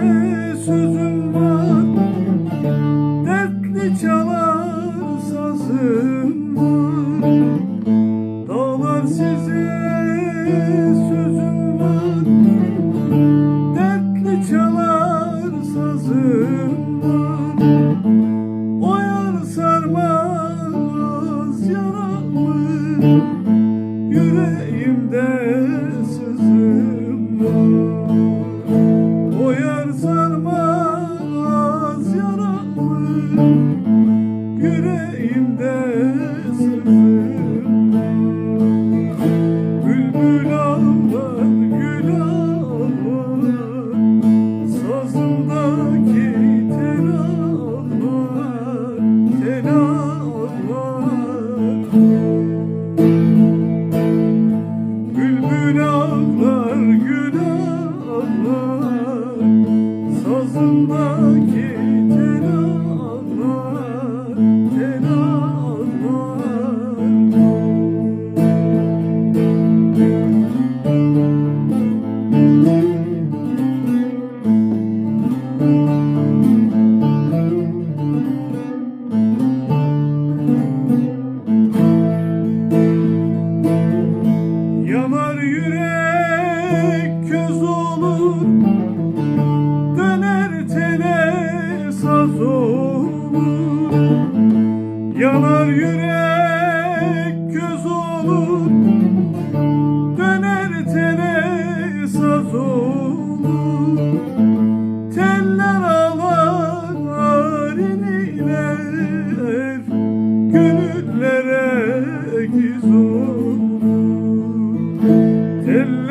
Jesus. Yüreğimde var Bülbül ağlar, gül ağlar. Sazımdaki tel ağlar, tel ağlar. Bülbül gül ağlar. Sazımdaki saz olur Yanar yürek köz olur. Döner tele saz olur. Teller ağlar iniler Gönüllere giz olur. Teller